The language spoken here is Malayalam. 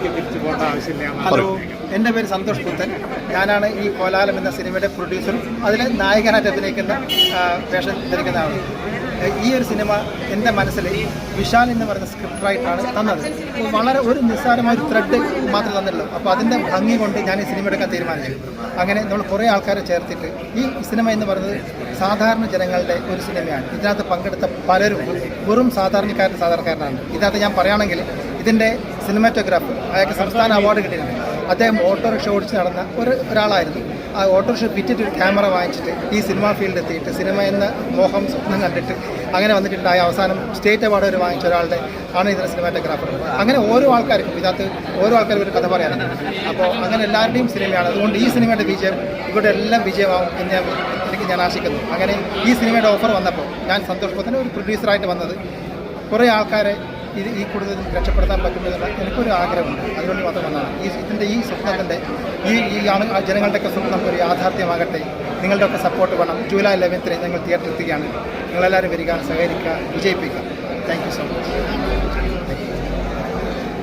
ജോലിക്ക് തിരിച്ചു പോകേണ്ട ആവശ്യമില്ല ഹലോ എന്റെ പേര് സന്തോഷ് പുത്തൻ. ഞാനാണ് ഈ കോലാലം എന്ന സിനിമയുടെ പ്രൊഡ്യൂസറും അതിൽ നായകനായിട്ട് അഭിനയിക്കുന്ന വേഷം ധരിക്കുന്ന ആളും ഈ ഒരു സിനിമ എന്റെ മനസ്സിൽ വിശാൽ എന്ന് പറയുന്ന സ്ക്രിപ്റ്റ് റൈറ്ററാണ് തന്നത്. വളരെ ഒരു നിസ്സാരമായ ഒരു ത്രെഡ് മാത്രം തന്നിട്ടുള്ളൂ. അപ്പോൾ അതിന്റെ ഭംഗി കൊണ്ട് ഞാൻ ഈ സിനിമ എടുക്കാൻ തീരുമാനിച്ചു. അങ്ങനെ നമ്മൾ കുറേ ആൾക്കാരെ ചേർത്തിട്ട് ഈ സിനിമ എന്ന് പറയുന്നത് സാധാരണ ജനങ്ങളുടെ ഒരു സിനിമയാണ്. ഇതിനകത്ത് പങ്കെടുത്ത പലരും വെറും സാധാരണക്കാരൻ സാധാരണക്കാരനാണ്. ഇതിനകത്ത് ഞാൻ പറയുകയാണെങ്കിൽ ഇതിന്റെ സിനിമാറ്റോഗ്രാഫർ അയാൾക്ക് സംസ്ഥാന അവാർഡ് കിട്ടിയിട്ടുണ്ട്. അദ്ദേഹം ഓട്ടോറിക്ഷ ഓടിച്ച് നടന്ന ഒരു ഒരാളായിരുന്നു. ആ ഓട്ടോറിക്ഷ വിറ്റിട്ട് ഒരു ക്യാമറ വാങ്ങിച്ചിട്ട് ഈ സിനിമാ ഫീൽഡ് എത്തിയിട്ട് സിനിമ എന്ന മോഹം സ്വപ്നം കണ്ടിട്ട് അങ്ങനെ വന്നിട്ടുണ്ടായ അവസാനം സ്റ്റേറ്റ് അവാർഡ് വരെ വാങ്ങിച്ച ഒരാളുടെ ആണ് ഇതിന്റെ സിനിമാറ്റോഗ്രാഫർ അങ്ങനെ ഓരോ ആൾക്കാർക്കും ഇതിനകത്ത് ഓരോ ആൾക്കാരും ഒരു കഥ പറയാനുണ്ട് അപ്പോൾ അങ്ങനെ എല്ലാവരുടെയും സിനിമയാണ് അതുകൊണ്ട് ഈ സിനിമയുടെ വിജയം ഇവിടെ എല്ലാം വിജയമാകും എന്ന് ഞാൻ എനിക്ക് ഞാൻ ആശിക്കുന്നു. അങ്ങനെ ഈ സിനിമയുടെ ഓഫർ വന്നപ്പോൾ ഞാൻ സന്തോഷത്തിന് ഒരു പ്രൊഡ്യൂസറായിട്ട് വന്നത് കുറേ ആൾക്കാരെ ഇത് ഈ കൂടുതൽ രക്ഷപ്പെടുത്താൻ പറ്റുമെന്നുള്ള എനിക്കൊരു ആഗ്രഹമുണ്ട്. അതുകൊണ്ട് മാത്രം വന്നതാണ്. ഈ ഇതിന്റെ ഈ സ്വപ്നത്തിന്റെ ഈ ഈ ആണ് ജനങ്ങളുടെയൊക്കെ സ്വപ്നം ഒരു യാഥാർത്ഥ്യമാകട്ടെ. നിങ്ങളുടെയൊക്കെ സപ്പോർട്ട് വേണം. ജൂലൈ ലെവൻത്തിന് ഞങ്ങൾ തിയേറ്ററിൽ എത്തുകയാണ്. നിങ്ങളെല്ലാവരും വരിക സഹകരിക്കുക വിജയിപ്പിക്കുക. Thank so much